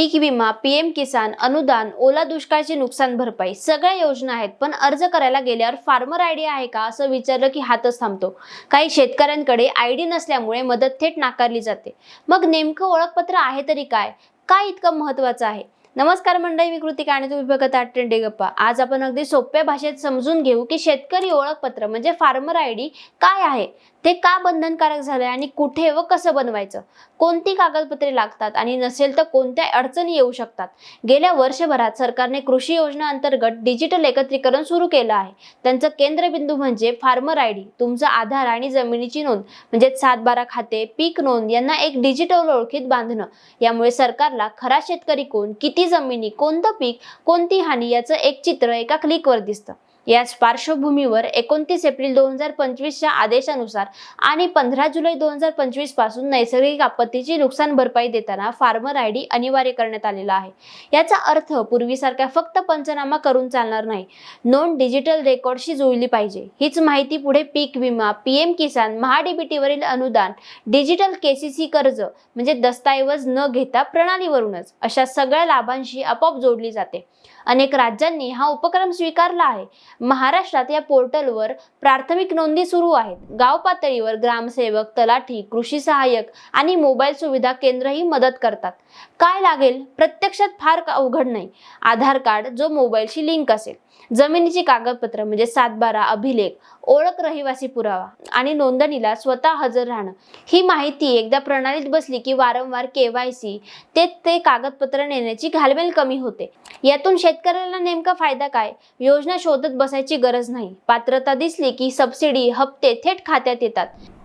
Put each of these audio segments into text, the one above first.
पीक विमा पीएम किसान अनुदान ओला दुष्काळची नुकसान भरपाई सगळ्या योजना आहेत पण अर्ज करायला गेल्यावर फार्मर आयडी आहे का असं विचारलं की हातच थांबतो. काही शेतकऱ्यांकडे आयडी नसल्यामुळे मदत थेट नाकारली जाते. मग नेमकं ओळखपत्र आहे तरी काय? काय इतकं महत्वाचं आहे? नमस्कार मंडळी मी कृतिका आणि तुम्ही बघत आहात ट्रेंडे गप्पा. आज आपण अगदी सोप्या भाषेत समजून घेऊ की शेतकरी ओळखपत्र म्हणजे फार्मर आय डी काय आहे? ते का बंधनकारक झालंय आणि कुठे व कसं बनवायचं? कोणती कागदपत्रे लागतात आणि नसेल तर कोणत्या अडचणी येऊ शकतात? गेल्या वर्षभरात सरकारने कृषी योजना अंतर्गत डिजिटल एकत्रीकरण सुरू केलं आहे. त्यांचं केंद्रबिंदू म्हणजे फार्मर आय डी. तुमचा आधार आणि जमिनीची नोंद म्हणजे सातबारा खाते पीक नोंद यांना एक डिजिटल ओळखीत बांधणं. यामुळे सरकारला खरा शेतकरी कोण किती जमिनी कोणतं पीक कोणती हानी याचं एक चित्र एका क्लिकवर दिसतं. याच पार्श्वभूमीवर एकोणतीस एप्रिल दोन हजार पंचवीसच्या आदेशानुसार आणि पंधरा जुलै दोन हजार पंचवीसपासून नैसर्गिक आपत्तीची नुकसान भरपाई देताना फार्मर आय डी अनिवार्य करण्यात आलेला आहे. याचा अर्थ पूर्वीसारख्या फक्त पंचनामा करून चालणार नाही. नोंद डिजिटल रेकॉर्डशी जुळली पाहिजे. हीच माहिती पुढे पीक विमा पीएम किसान महाडीबीटीवरील अनुदान डिजिटल केसीसी कर्ज म्हणजे दस्तऐवज न घेता प्रणालीवरूनच अशा सगळ्या लाभांशी आपोआप जोडली जाते. अनेक राज्यांनी हा उपक्रम स्वीकारला आहे. महाराष्ट्रात या पोर्टलवर प्राथमिक नोंदी सुरू आहेत. गाव पातळीवर ग्रामसेवक तलाठी कृषी सहाय्यक आणि मोबाईल सुविधा केंद्रही मदत करतात. काय लागेल? प्रत्यक्षात फार अवघड नाही? आधार कार्ड जो मोबाईलशी लिंक असेल. जमिनीची कागदपत्र म्हणजे सातबारा अभिलेख ओळख रहिवासी पुरावा आणि नोंदणीला स्वतः हजर राहणं. ही माहिती एकदा प्रणालीत बसली की वारंवार केवायसी ते ते कागदपत्र नेण्याची घालमेल कमी होते. यातून शेतकऱ्याला नेमका फायदा काय? योजना शोधत बसायची गरज नाही. पात्रता दिसली की सबसिडी हप्ते थेट खात्यात येतात.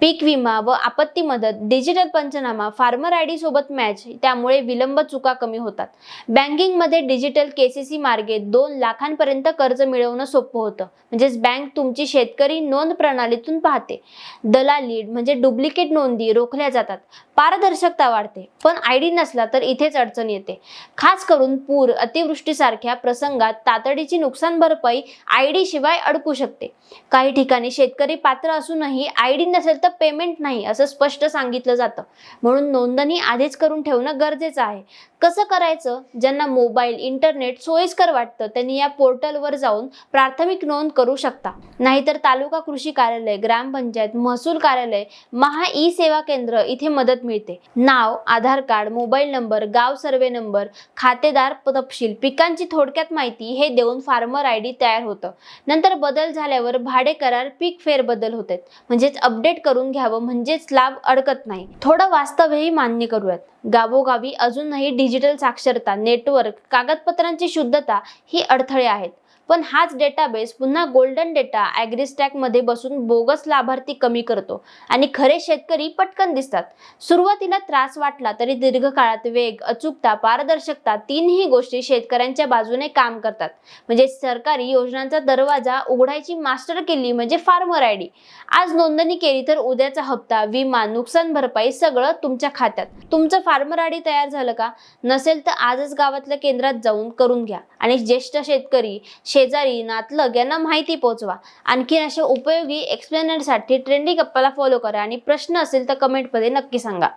पीक विमा व आपत्ती मदत डिजिटल पंचनामा फार्मर आय डी सोबत मॅच त्यामुळे विलंब चुका कमी होतात. बँकिंगमध्ये डिजिटल केसीसी मार्गे दोन लाखांपर्यंत कर्ज मिळवणं सोपं होतं. म्हणजेच बँक तुमची शेतकरी नोंद प्रणालीतून पाहते. दलाली म्हणजे डुप्लिकेट नोंदी रोखल्या जातात. पारदर्शकता वाढते. पण आय डी नसला तर इथेच अडचण येते. खास करून पूर अतिवृष्टीसारख्या प्रसंगात तातडीची नुकसान भरपाई आय डी शिवाय अडकू शकते. काही ठिकाणी शेतकरी पात्र असूनही आय डी नसेल तर पेमेंट नाही असं स्पष्ट सांगितलं जातं. म्हणून नोंदणी आधीच करून ठेवणं गरजेचं आहे. कसं करायचं? ज्यांना मोबाईल इंटरनेट सोयीस्कर वाटतं त्यांनी या पोर्टलवर जाऊन प्राथमिक नोंद करू शकता. नाहीतर तालुका कृषी कार्यालय ग्रामपंचायत महसूल कार्यालय महा ई सेवा केंद्र इथे मदत मिळते. नाव आधार कार्ड मोबाईल नंबर गाव सर्वे नंबर खातेदार तपशील पिकांची थोडक्यात माहिती हे देऊन फार्मर आय डी तयार होतं. नंतर बदल झाल्यावर भाडे करार पीक फेरबदल होते. होतात म्हणजेच अपडेट करून घ्यावं म्हणजेच लाभ अडकत नाही. थोडं वास्तवही मान्य करूयात. गावोगावी अजूनही डिजिटल साक्षरता नेटवर्क कागदपत्रांची शुद्धता ही अडथळे आहेत. पण हाच डेटाबेस पुन्हा गोल्डन डेटा मध्ये बसून बोगस लाभार्थी कमी करतो. आणि खरे शेतकरी पटकन दिसतात. सुरुवातीला त्रास वाटला तरी दीर्घकाळात वेग अचूकता पारदर्शकता तीनही गोष्टी शेतकऱ्यांच्या बाजूने काम करतात. म्हणजे सरकारी योजनांचा दरवाजा उघडायची मास्टर केली म्हणजे फार्मर आय डी आज नोंदणी केली तर उद्याचा हप्ता विमा नुकसान भरपाई सगळं तुमच्या खात्यात. तुमचं फार्मर आय डी तयार झालं का? नसेल तर आजच गावातल्या केंद्रात जाऊन करून घ्या. आणि ज्येष्ठ शेतकरी शेजारी नातलग यांना माहिती पोहोचवा आणखीन अशा उपयोगी एक्सप्लेनरसाठी ट्रेंडिंग गप्पाला फॉलो करा आणि प्रश्न असेल तर कमेंटमध्ये नक्की सांगा.